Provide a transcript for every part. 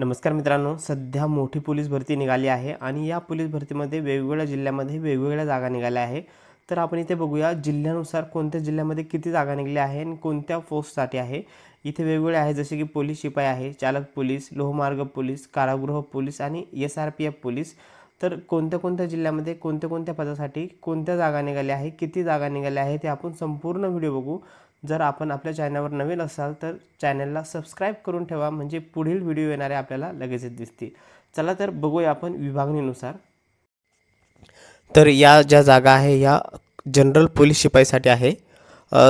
नमस्कार मित्रांनो सध्या मोठी पोलीस भरती निघाली आहे आणि या पोलीस भरतीमध्ये वेगवेगळ्या जिल्ह्यामध्ये वेगवेगळ्या जागा निघाल्या आहे. तर आपण इथे बघूया जिल्ह्यानुसार कोणत्या जिल्ह्यामध्ये किती जागा निघल्या आहे आणि कोणत्या पोस्टसाठी आहे? इथे वेगवेगळे आहे जसे की पोलीस शिपाई आहे चालक पोलीस लोहमार्ग पोलीस कारागृह पोलीस आणि S R P F police. तर कोणत्या कोणत्या जिल्ह्यामध्ये कोणत्या कोणत्या पदासाठी कोणत्या जागा निघाल्या आहे किती जागा निघाल्या आहे ते आपण संपूर्ण व्हिडिओ बघू. जर आपण आपल्या चॅनलवर नवीन असाल तर चॅनलला सबस्क्राईब करून ठेवा म्हणजे पुढील व्हिडिओ येणारे आपल्याला लगेचच दिसतील. चला तर बघूया आपण विभागणीनुसार. तर या ज्या जागा आहे या जनरल पोलीस शिपाईसाठी आहे.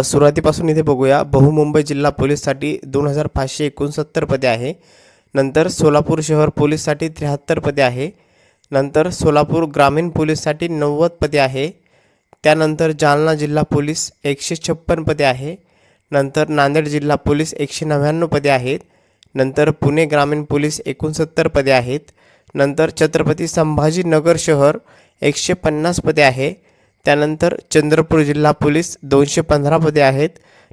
सुरुवातीपासून इथे बघूया. बहुमुंबई जिल्हा पोलीससाठी दोन हजार पाचशे एकोणसत्तर पदे आहे. नंतर सोलापूर शहर पोलीससाठी त्र्याहत्तर पदे आहे. नंतर सोलापूर ग्रामीण पोलीससाठी नव्वद पदे आहे. त्यानंतर जालना जिल्हा पोलीस एकशे छप्पन पदे आहे. नंतर नांदेड जिल्हा पोलीस एकशे नव्याण्णव पदे आहेत. नंतर पुणे ग्रामीण पोलीस एकोणसत्तर पदे आहेत. नंतर छत्रपती संभाजीनगर शहर एकशे पन्नास पदे आहे. त्यानंतर चंद्रपूर जिल्हा पोलीस दोनशे पंधरा पदे आहेत.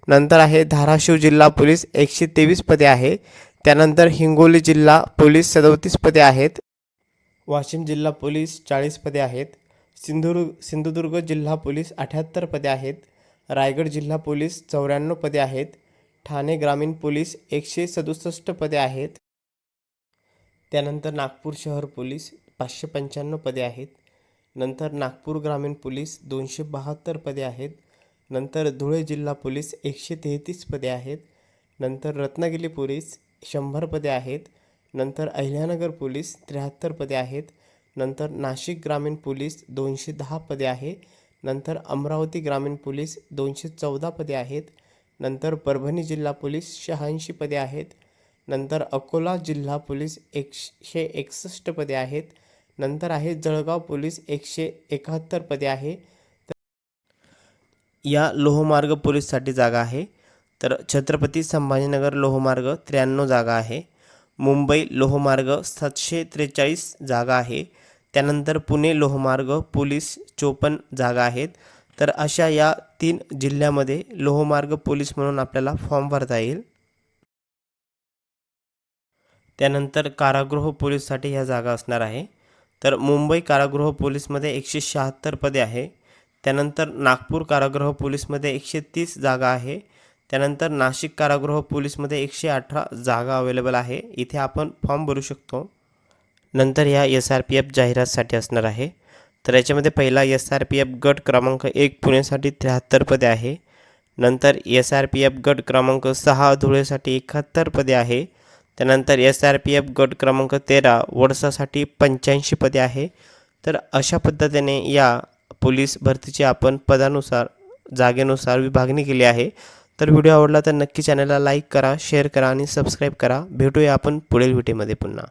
नंतर आहे धाराशिव जिल्हा पोलीस एकशे तेवीस पदे आहे. त्यानंतर हिंगोली जिल्हा पोलीस सदोतीस पदे आहेत. वाशिम जिल्हा पोलीस चाळीस पदे आहेत. सिंधुदुर्ग सिंधुदुर्ग जिल्हा पोलीस अठ्याहत्तर पदे आहेत. रायगड जिल्हा पोलीस चौऱ्याण्णव पदे आहेत. ठाणे ग्रामीण पोलीस एकशे सदुसष्ट पदे आहेत. त्यानंतर नागपूर शहर पोलीस पाचशे पंच्याण्णव पदे आहेत. नंतर नागपूर ग्रामीण पोलीस दोनशे बहात्तर पदे आहेत. नंतर धुळे जिल्हा पोलीस एकशे तेहतीस पदे आहेत. नंतर रत्नागिरी पोलीस शंभर पदे आहेत. नंतर अहिल्यानगर पोलीस त्र्याहत्तर पदे आहेत. नंतर नाशिक ग्रामीण पोलीस दोनशे दहा पदे आहे. नंतर अमरावती ग्रामीण पोलीस दोनशे चौदा पदे आहेत. नंतर परभणी जिल्हा पोलीस शहाऐंशी पदे आहेत. नंतर अकोला जिल्हा पोलीस एकशे एकसष्ट पदे आहेत. नंतर आहे जळगाव पोलीस एकशे एकाहत्तर पदे आहे. या लोहमार्ग पोलीससाठी जागा आहे. तर छत्रपती संभाजीनगर लोहमार्ग त्र्याण्णव जागा आहे. मुंबई लोहमार्ग सातशे त्रेचाळीस जागा आहे. त्यानंतर पुणे लोहमार्ग पोलीस चोपन्न जागा आहेत. तर अशा या तीन जिल्ह्यामध्ये लोहमार्ग पोलीस म्हणून आपल्याला फॉर्म भरता येईल. त्यानंतर कारागृह पोलीससाठी ह्या जागा असणार आहे. तर मुंबई कारागृह पोलीसमध्ये एकशे शहात्तर पदे आहे. त्यानंतर नागपूर कारागृह पोलीसमध्ये एकशे तीस जागा आहे. त्यानंतर नाशिक कारागृह पोलीसमध्ये एकशे अठरा जागा अवेलेबल आहे. इथे आपण फॉर्म भरू शकतो. नंतर ह्या एस आर पी एफ जाहिरातसाठी असणार आहे. तर याच्यामध्ये पहिला एस आर पी एफ गट क्रमांक एक पुणेसाठी त्र्याहत्तर पदे आहे. नंतर एस आर पी एफ गट क्रमांक सहा धुळेसाठी एकाहत्तर पदे आहे. त्यानंतर एस आर पी एफ गट क्रमांक तेरा वडसासाठी पंच्याऐंशी पदे आहे. तर अशा पद्धतीने या पोलीस भरतीची आपण पदानुसार जागेनुसार विभागणी केली आहे. तर व्हिडिओ आवडला तर नक्की चॅनलला लाईक करा शेअर करा आणि सबस्क्राईब करा. भेटूया आपण पुढील व्हिडिओमध्ये पुन्हा.